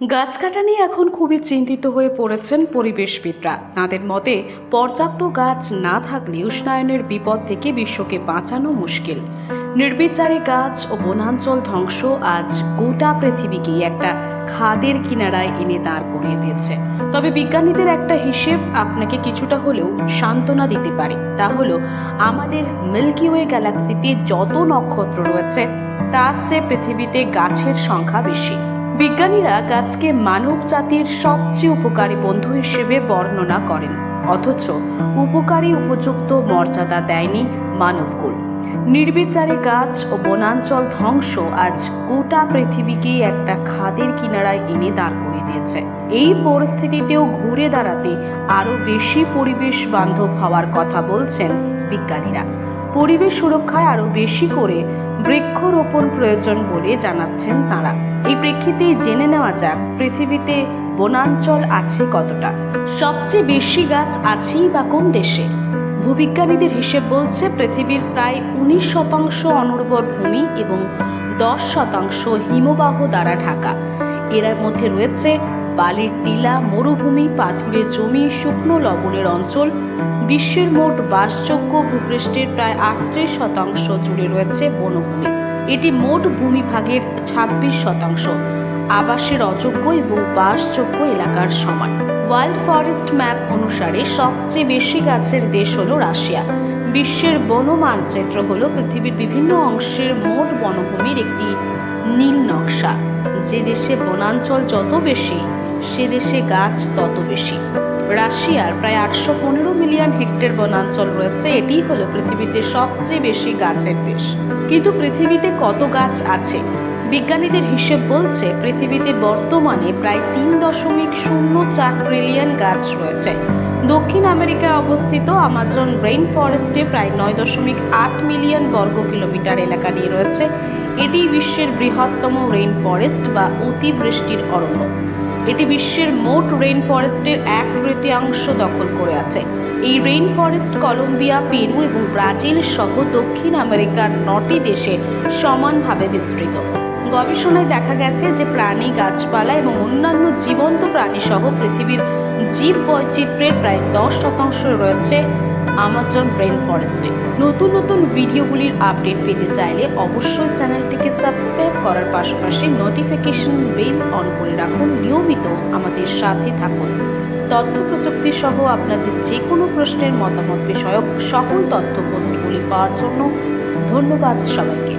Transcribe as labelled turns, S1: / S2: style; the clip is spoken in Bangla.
S1: গাছ কাটা নিয়ে এখন খুবই চিন্তিত হয়ে পড়েছেন পরিবেশবিদরা। তাদের মতে, পর্যাপ্ত গাছ না থাকলে উষ্ণায়নের বিপদ থেকে বিশ্বকে বাঁচানো মুশকিল। নির্বিচারে গাছ ও বনাঞ্চল ধ্বংস আজ গোটা পৃথিবীকেই একটা খাদের কিনারায় এনে দাঁড় করিয়ে দিয়েছে। তবে বিজ্ঞানীদের একটা হিসেব আপনাকে কিছুটা হলেও সান্ত্বনা দিতে পারে। তা হলো, আমাদের মিল্কি ওয়ে গ্যালাক্সিতে যত নক্ষত্র রয়েছে, তার চেয়ে পৃথিবীতে গাছের সংখ্যা বেশি। বিজ্ঞানীরা গাছকে মানব জাতির সবচেয়ে উপকারী বন্ধু হিসেবে বর্ণনা করেন। অথচ উপকারী উপযুক্ত মর্যাদা দেয়নি মানবকুল। নির্বিচারে গাছ ও বনাঞ্চল ধ্বংস আজ গোটা পৃথিবীকেই একটা খাদের কিনারায় এনে দাঁড় করে দিয়েছে। এই পরিস্থিতিতেও ঘুরে দাঁড়াতে আরও বেশি পরিবেশ বান্ধব হওয়ার কথা বলছেন বিজ্ঞানীরা। পরিবেশ সুরক্ষায় আরও বেশি করে বৃক্ষরোপণ প্রয়োজন বলে জানাচ্ছেন তারা। এই প্রেক্ষিতে জেনে নেওয়া যাক, পৃথিবীতে বনাঞ্চল আছে কতটা। সবচেয়ে বেশি গাছ আছেই বা কোন দেশে? ভূবিজ্ঞানীদের হিসেব বলছে, পৃথিবীর প্রায় উনিশ শতাংশ অনুর্বর ভূমি এবং দশ শতাংশ হিমবাহ দ্বারা ঢাকা। এর মধ্যে রয়েছে বালির টিলা, মরুভূমি, পাথুরে জমি, শুকনো লবণের অঞ্চল। বিশ্বের মোট বাসযোগ্য ভূপৃষ্ঠের প্রায় আটত্রিশ শতাংশ জুড়ে রয়েছে বনভূমি। এটি মোট ভূমিভাগের ছাব্বিশ শতাংশ। আবাসের অযোগ্য এবং বাসযোগ্য এলাকার সমান। ওয়ার্ল্ড ফরেস্ট ম্যাপ অনুসারে সবচেয়ে বেশি গাছের দেশ হলো রাশিয়া। বিশ্বের বন মানচিত্র হলো পৃথিবীর বিভিন্ন অংশের মোট বনভূমির একটি নীল নকশা। যে দেশে বনাঞ্চল যত বেশি সে দেশে গাছ তত বেশি। রাশিয়ার প্রায় আটশো পনেরো মিলিয়ন হেক্টর বনাঞ্চল রয়েছে, এটি হলো পৃথিবীতে সবচেয়ে বেশি গাছের দেশ। কিন্তু পৃথিবীতে কত গাছ আছে? বিজ্ঞানীদের হিসেব বলছে, পৃথিবীতে বর্তমানে প্রায় তিন দশমিক শূন্য চার ট্রিলিয়ন গাছ রয়েছে। দক্ষিণ আমেরিকায় অবস্থিত আমাজন রেইন ফরেস্টে প্রায় নয় দশমিক আট মিলিয়ন বর্গ কিলোমিটার এলাকা নিয়ে রয়েছে। এটি বিশ্বের বৃহত্তম রেইন ফরেস্ট বা অতিবৃষ্টির অরণ্য। এটি বিশ্বের মোট রেইন ফরেস্টের এক তৃতীয়াংশ দখল করে আছে। এই রেইন ফরেস্ট কলম্বিয়া, পেরু এবং ব্রাজিল সহ দক্ষিণ আমেরিকার নটি দেশে সমানভাবে বিস্তৃত। গবেষণায় দেখা গেছে যে প্রাণী, গাছপালা এবং অন্যান্য জীবন্ত প্রাণী সহ পৃথিবীর জীব বৈচিত্র্যের প্রায় দশ শতাংশ রয়েছে আমাজন ব্রেন ফরেস্টে নতুন নতুন ভিডিওগুলির আপডেট পেতে চাইলে অবশ্যই চ্যানেলটিকে সাবস্ক্রাইব করার পাশাপাশি নোটিফিকেশন বেল অন করে রাখুন। নিয়মিত আমাদের সাথে থাকুন। তথ্য প্রযুক্তি সহ আপনাদের যে কোনো প্রশ্নের মতামত বিষয়ক সকল তথ্য পোস্টগুলি পাওয়ার জন্য ধন্যবাদ সবাইকে।